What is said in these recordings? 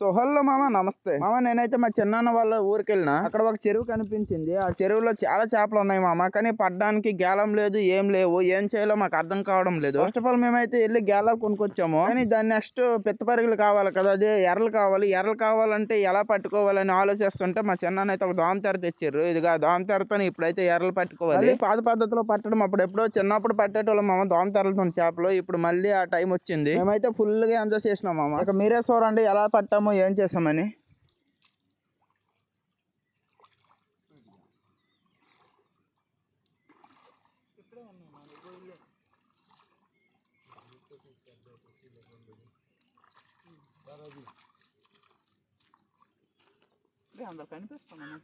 So hello మామ నమస్తే. మామ నేనైతే మా చిన్నాన్న వాళ్ళ ఊరికి వెళ్ళిన. అక్కడ ఒక చెరువు కనిపించింది. ఆ చెరువులో చాలా చేపలు ఉన్నాయి మామ కానీ పడ్డానికి గేలం లేదు ఏం లేవు ఏం చేయాలో మాకు అర్థం కావడం లేదు. ఫస్ట్ ఆఫ్ ఆల్ మేమైతే వెళ్ళి గేలాలు కొనుక్కొచ్చాము. కానీ దాని నెక్స్ట్ పెద్ద పరిగెలు కావాలి కదా అదే ఎర్రలు కావాలి. ఎర్రలు కావాలంటే ఎలా పట్టుకోవాలని ఆలోచిస్తుంటే మా చిన్నాన్న అయితే ఒక దోమతెర తెచ్చారు. ఇదిగా దోమతెరతో ఇప్పుడైతే ఎర్రలు పట్టుకోవాలి. పాత పద్ధతిలో పట్టడం అప్పుడు ఎప్పుడో చిన్నప్పుడు పట్టేటోళ్ళం మామ దోమతెరలతో చేపలు. ఇప్పుడు మళ్ళీ ఆ టైం వచ్చింది. మేమైతే ఫుల్గా ఎంజాయ్ చేసినాం మామ. ఇక మీరే చూడండి ఎలా పట్టామో ఏం చేసామని అందరు కనిపిస్తున్నాను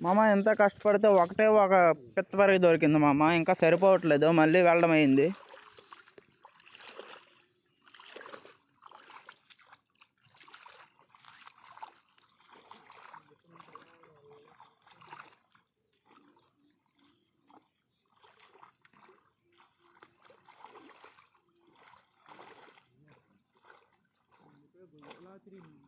మామ ఎంత కష్టపడితే ఒకటే ఒక పిత్తపరగి దొరికింది మామ. ఇంకా సరిపోవట్లేదు మళ్ళీ వెళ్ళడం అయింది ಸಾವಿತ್ರಿ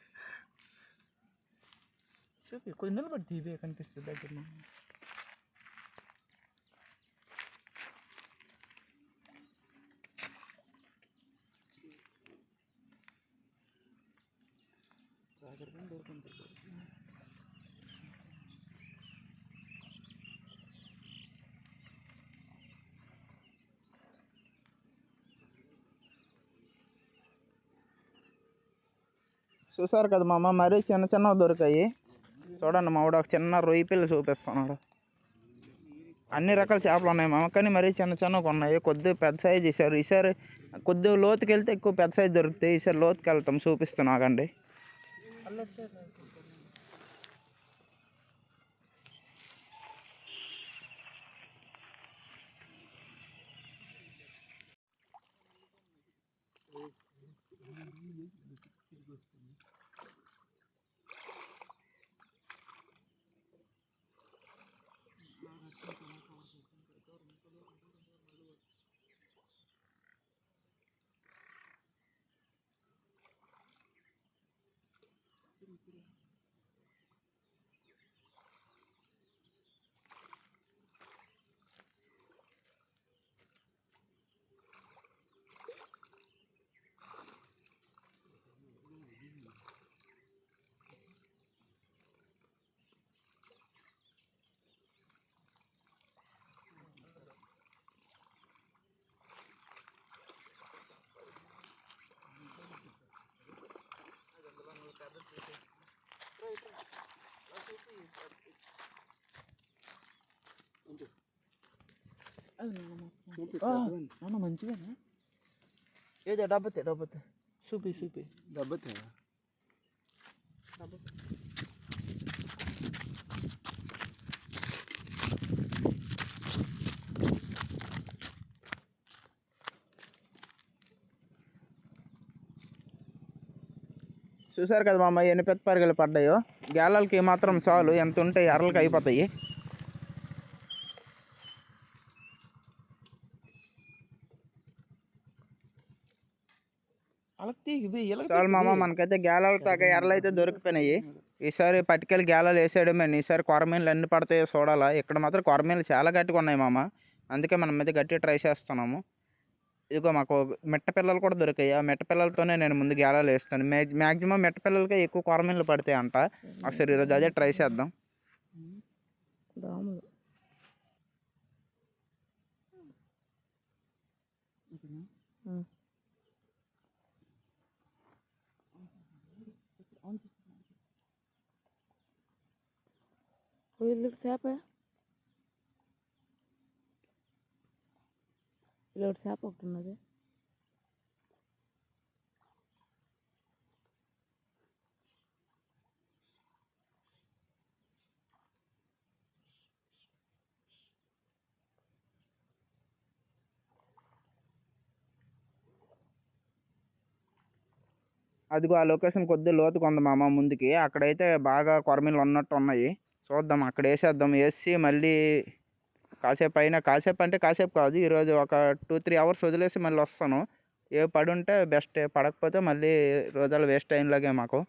చూపి కొంచెం నిలబడి ఇవే కనిపిస్తుంది దగ్గర చూసారు కదా మామ మరీ చిన్న చిన్నవి దొరికాయి చూడండి మావాడు ఒక చిన్న రొయ్యి పిల్ల చూపిస్తున్నాడు. అన్ని రకాల చేపలు ఉన్నాయి మామ కానీ మరీ చిన్న చిన్నగా ఉన్నాయి. కొద్దిగా పెద్ద సైజ్ ఇసారు ఈసారి కొద్దిగా లోతుకి వెళ్తే ఎక్కువ పెద్ద సైజ్ దొరుకుతాయి. ఈసారి లోతుకి వెళ్తాం చూపిస్తున్నాగండి నాన్న మంచిగానే ఏదో డబ్బతే డబ్బతే. చూపి చూపి. దెబ్బతే చూసారు కదా మామ ఎన్ని పెద్ద పరిగెలు పడ్డాయో? గేలాలకి మాత్రం చాలు ఎంత ఉంటే ఎర్రలకి అయిపోతాయి. చాలు మామ మనకైతే గేలాలు తాక ఎర్రలు అయితే దొరికిపోయినాయి. ఈసారి పట్టుకెళ్ళి గేలాలు వేసాడమే ఈసారి కొరమీన్లు ఎన్ని పడతాయో చూడాలా. ఇక్కడ మాత్రం కొరమీన్లు చాలా గట్టిగా ఉన్నాయి మామ. అందుకే మనం అయితే గట్టిగా ట్రై చేస్తున్నాము. ఇదిగో మాకు మిట్ట పిల్లలు కూడా దొరికాయి. ఆ మిట్ట పిల్లలతోనే నేను ముందు గేలాలు వేస్తాను. మ్యాక్సిమం మిట్ట పిల్లలకే ఎక్కువ కొరమీన్లు పడతాయి అంట ఒకసారి ఈరోజు అదే ట్రై చేద్దాం. ఉమ్. చేప ఇలా ఒకటి చేప ఒకటి ఉన్నది అదిగో ఆ లొకేషన్ కొద్దిగా లోతుకు ఉంది మామ ముందుకి. అక్కడైతే బాగా కొరమీలు ఉన్నట్టు ఉన్నాయి చూద్దాం అక్కడ వేసేద్దాం. వేసి మళ్ళీ కాసేపు అయినా కాసేపు అంటే కాసేపు కాదు. ఈరోజు ఒక టూ త్రీ అవర్స్ వదిలేసి మళ్ళీ వస్తాను. ఏ పడి ఉంటే బెస్ట్ పడకపోతే మళ్ళీ రోజులు వేస్ట్ అయినలాగే మాకు.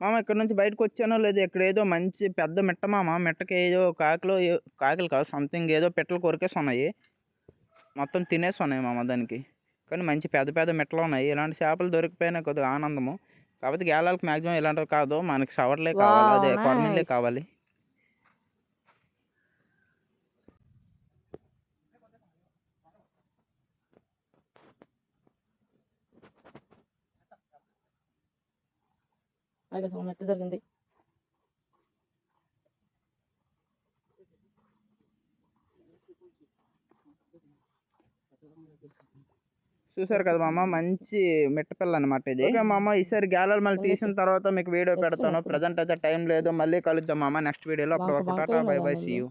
మామ ఇక్కడ నుంచి బయటకు వచ్చానో లేదు ఇక్కడ ఏదో మంచి పెద్ద మిట్ట మామ. మిట్టకి ఏదో కాకులు కాకులు కాదు సంథింగ్ ఏదో పెట్టలు కొరికేసి ఉన్నాయి. మొత్తం తినేసి ఉన్నాయి మామ దానికి. కానీ మంచి పెద్ద పెద్ద మిట్టలు ఉన్నాయి. ఇలాంటి చేపలు దొరికిపోయినా కొద్దిగా ఆనందము. కాకపోతే గేలాలకు మ్యాక్సిమం ఇలాంటివి కాదు. మనకి సవర్లే కావాలి. అదే nice. కావాలి. అయితే ఉన్నట్టు జరిగింది చూసారు కదా మామ? మంచి మిట్టపిల్ల అనమాట ఇది. ఓకే మామ ఈసారి గ్యాలర్ మళ్ళీ తీసిన తర్వాత మీకు వీడియో పెడతాను. ప్రజెంట్ అయితే టైం లేదు. మళ్ళీ కలుద్దాం మామ నెక్స్ట్ వీడియోలో అప్పటి వరకు tata bye bye see you.